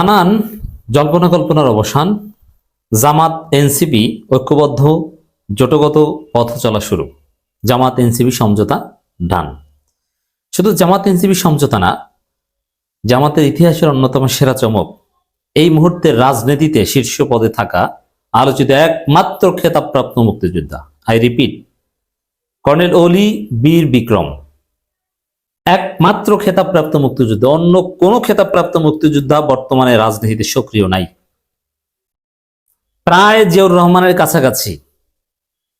নানান জল্পনা কল্পনার অবসান, জামাত এনসিপি ঐক্যবদ্ধ, জোটগত পথ চলা শুরু। জামাত এনসিপি সমঝোতা ডান। শুধু জামাত এনসিপি সমঝোতা না, জামাতের ইতিহাসের অন্যতম সেরা চমক, এই মুহূর্তে রাজনীতিতে শীর্ষ পদে থাকা আলোচিত একমাত্র খেতাবপ্রাপ্ত মুক্তিযোদ্ধা। আই রিপিট, কর্নেল ওলি বীর বিক্রম। একমাত্র খেতাবপ্রাপ্ত মুক্তিযোদ্ধা, অন্য কোনো খেতাবপ্রাপ্ত মুক্তিযোদ্ধা বর্তমানে রাজনীতিতে সক্রিয় নাই। প্রায় জিয়াউর রহমানের কাছাকাছি,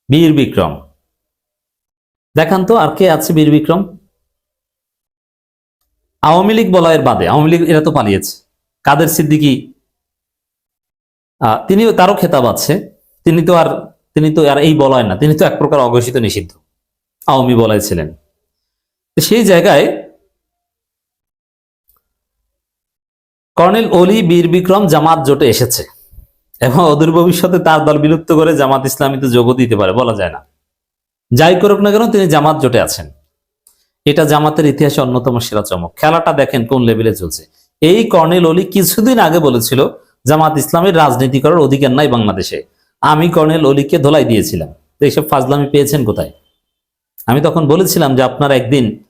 বীর বিক্রম। দেখান তো আর কে আছে বীর বিক্রম। আওয়ামী লীগ বলয়ের বাদে, আওয়ামী লীগ এরা তো পালিয়েছে। কাদের সিদ্দিকি? তিনিও তারও খেতাব আছে। তিনি তো আর, তিনি তো আর এই বলয় না, তিনি তো এক প্রকার অঘোষিত নিষিদ্ধ। আওয়ামী বলয় ছিলেন। সেই জায়গায় কর্নেল অলি বীর বিক্রম জামাত জোটে এসেছে এবং অদূর ভবিষ্যতে তার দল বিলুপ্ত করে জামাত ইসলামীতে যোগ দিতে পারে, বলা যায় না। যাই করুক না কেন, তিনি জামাত জোটে আছেন। এটা জামাতের ইতিহাসে অন্যতম সেরা চমক। খেলাটা দেখেন কোন লেভেলে চলছে। এই কর্নেল অলি কিছুদিন আগে বলেছিল, জামাত ইসলামের রাজনীতি করার অধিকার নাই বাংলাদেশে। আমি কর্নেল অলিকে ধোলাই দিয়েছিলাম। এইসব ফাজলামি পেয়েছেন কোথায়? আমি তখন বলেছিলাম যে আপনারা একদিন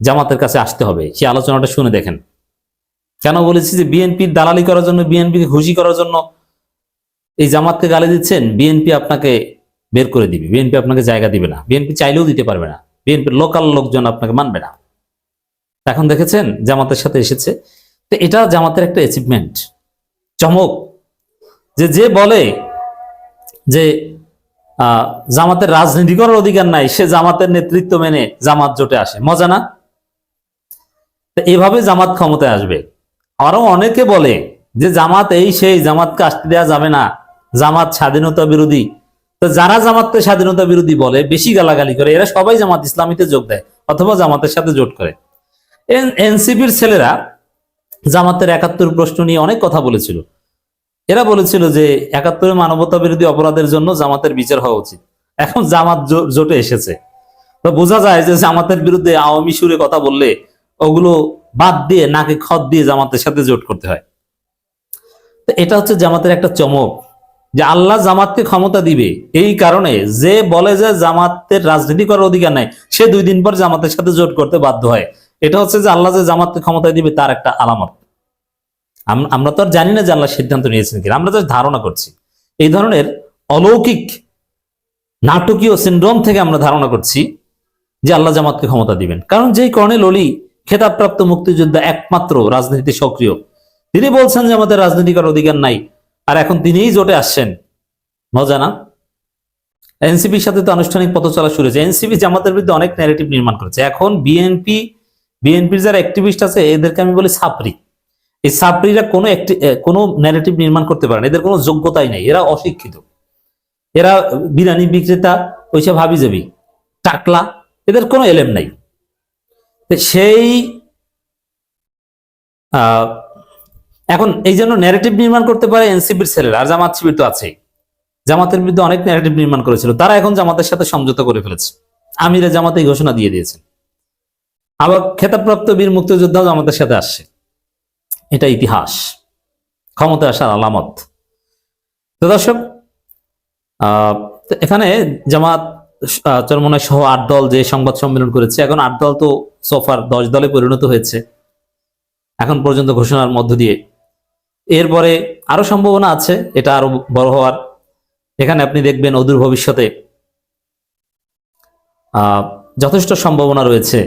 জামাতের কাছে আসতে হবে। সেই আলোচনাটা শুনে দেখেন। কেন বলেছি যে বিএনপির দালালি করার জন্য বিএনপিকে খুশি করার জন্য এই জামাতকে গালি দিচ্ছেন? বিএনপি আপনাকে বের করে দিবে। বিএনপি আপনাকে জায়গা দিবে না। বিএনপি চাইলেও দিতে পারবে না। বিএনপির লোকাল লোকজন আপনাকে মানবে না। এখন দেখেছেন জামাতের সাথে এসেছে। তো এটা জামাতের একটা অ্যাচিভমেন্ট চমক। যে যে বলে যে জামাতের রাজনীতি করার অধিকার নাই, সে জামাতের নেতৃত্ব মেনে জামাত জোটে আসে। মজা না? এভাবে জামাত ক্ষমতায় আসবে। আরও অনেকে বলে যে জামাত এই সেই জামাতকে আসতে দেওয়া যাবে না, জামাত স্বাধীনতা বিরোধী। তো যারা জামাতকে স্বাধীনতা বিরোধী বলে, বেশি গালাগালি করে, এরা সবাই জামাত ইসলামীতে যোগ দেয়, অথবা জামাতের সাথে জোট করে। এনসিপির ছেলেরা জামাতের একাত্তর প্রশ্ন নিয়ে অনেক কথা বলেছিল। এরা বলেছিল যে একাত্তরে মানবতা বিরোধী অপরাধের জন্য জামাতের বিচার হওয়া উচিত। এখন জামাত জোটে এসেছে। তো বোঝা যায় যে জামাতের বিরুদ্ধে আওয়ামী সুরে কথা বললে ওগুলো বাদ দিয়ে, নাকে খত দিয়ে জামাতের সাথে জোট করতে হয়। তো এটা হচ্ছে জামাতের একটা চমক যে আল্লাহ জামাতকে ক্ষমতা দিবে। এই কারণে যে বলে যে জামাতের রাজনীতি করার অধিকার নাই, সে দুই দিন পর জামাতের সাথে জোট করতে বাধ্য হয়। এটা হচ্ছে যে আল্লাহ যে জামাতকে ক্ষমতা দিবে তার একটা আলামত। আমরা তো আর জানি না যে আল্লাহ সিদ্ধান্ত নিয়েছেন কিনা। আমরা জাস্ট ধারণা করছি। এই ধরনের অলৌকিক নাটকীয় সিন্ড্রোম থেকে আমরা ধারণা করছি যে আল্লাহ জামাতকে ক্ষমতা দিবেন। কারণ যেই কর্নেল অলি, খেতাবপ্রাপ্ত মুক্তিযোদ্ধা একমাত্র রাজনীতিতে সক্রিয়, তিনি বলছেন যে আমাদের রাজনীতি করার অধিকার নাই। আর এখন তিনিই জোটে আসছেন। মজা না? এনসিপির সাথে তো আনুষ্ঠানিক পথ চলা শুরু হয়েছে। এনসিপি জামাতের বিরুদ্ধে অনেক ন্যারেটিভ নির্মাণ করেছে। এখন বিএনপি, বিএনপির যারা অ্যাক্টিভিস্ট আছে, এদেরকে আমি বলি সাপরি এই সাপরিরা কোনো একটি কোনো ন্যারেটিভ নির্মাণ করতে পারে না। এদের কোনো যোগ্যতাই নেই। এরা অশিক্ষিত। এরা বিরিয়ানি বিক্রেতা ওইসব হাবি যাবি টাকলা, এদের কোনো এলেম নাই। সেই এখন এই জন্য ন্যারেটিভ নির্মাণ করতে পারে এনসিপির ছেলেরা, আর জামাত শিবির তো আছেই। জামাতের বিরুদ্ধে অনেক ন্যারেটিভ নির্মাণ করেছিল। তারা এখন জামাতের সাথে সমঝোতা করে ফেলেছে। আমিরা জামাতে ঘোষণা দিয়ে দিয়েছেন। আবার খেতাবপ্রাপ্ত বীর মুক্তিযোদ্ধাও জামাতের সাথে আসছে। এটা ইতিহাস। ক্ষমতা আসার আলামত। তো দর্শক এখানে জামাত আহ, চরমনায় সহ আট দল যে সংবাদ সম্মেলন করেছে এখন আট দল তো সোফার দশ দলে পরিণত হয়েছে। এখন পর্যন্ত ঘোষণার মধ্য দিয়ে। এরপরে আরও সম্ভাবনা আছে এটা আরও বড় হওয়ার। এখানে আপনি দেখবেন অদূর ভবিষ্যতে যথেষ্ট সম্ভাবনা রয়েছে।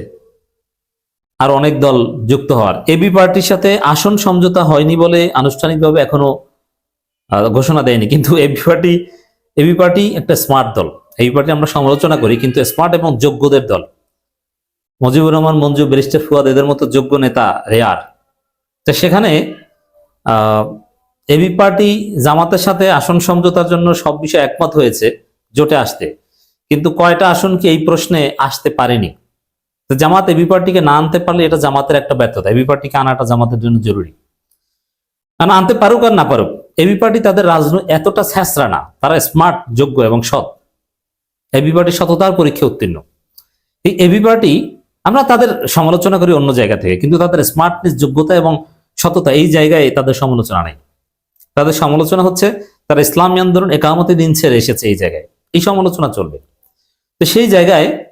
আর অনেক দল যুক্ত হওয়ার। এবি পার্টির সাথে আসন সমঝোতা হয়নি বলে আনুষ্ঠানিকভাবে এখনও ঘোষণা দেয়নি। কিন্তু এবি পার্টি এবি পার্টি একটা স্মার্ট দল। এবি পার্টি আমরা সমালোচনা করি, কিন্তু স্মার্ট এবং যোগ্যদের দল। মুজিবুর রহমান, মঞ্জু, ব্যারিস্টার ফুয়াদ, এদের মতো যোগ্য নেতা রেয়ার তো সেখানে এবি পার্টি জামাতের সাথে আসন সমঝোতার জন্য সব বিষয়ে একমত হয়েছে, জোটে আসতে। কিন্তু কয়টা আসন কি এই প্রশ্নে আসতে পারেনি? জামাত এবি পার্টিকে না আনতে পারলে এটা জামাতের একটা ব্যর্থতা। এবি পার্টিকে আনাটা জামাতের জন্য জরুরি। কারণ আনতে পারুক আর না পারুক এবি পার্টি তাদের রাজনৈতিক এতটা ছ্যাঁচড়া না। তারা স্মার্ট যোগ্য এবং সৎ। এবি পার্টি সততার পরীক্ষা উত্তীর্ণ। এই এবি পার্টি আমরা তাদের সমালোচনা করি অন্য জায়গা থেকে, কিন্তু তাদের স্মার্টনেস যোগ্যতা এবং সততা এই জায়গায় তাদের সমালোচনা নেই। তাদের সমালোচনা হচ্ছে, তারা ইসলামী আন্দোলন একামতে দিন ছেড়ে এসেছে এই জায়গায়। এই সমালোচনা চলবে। তো সেই জায়গায়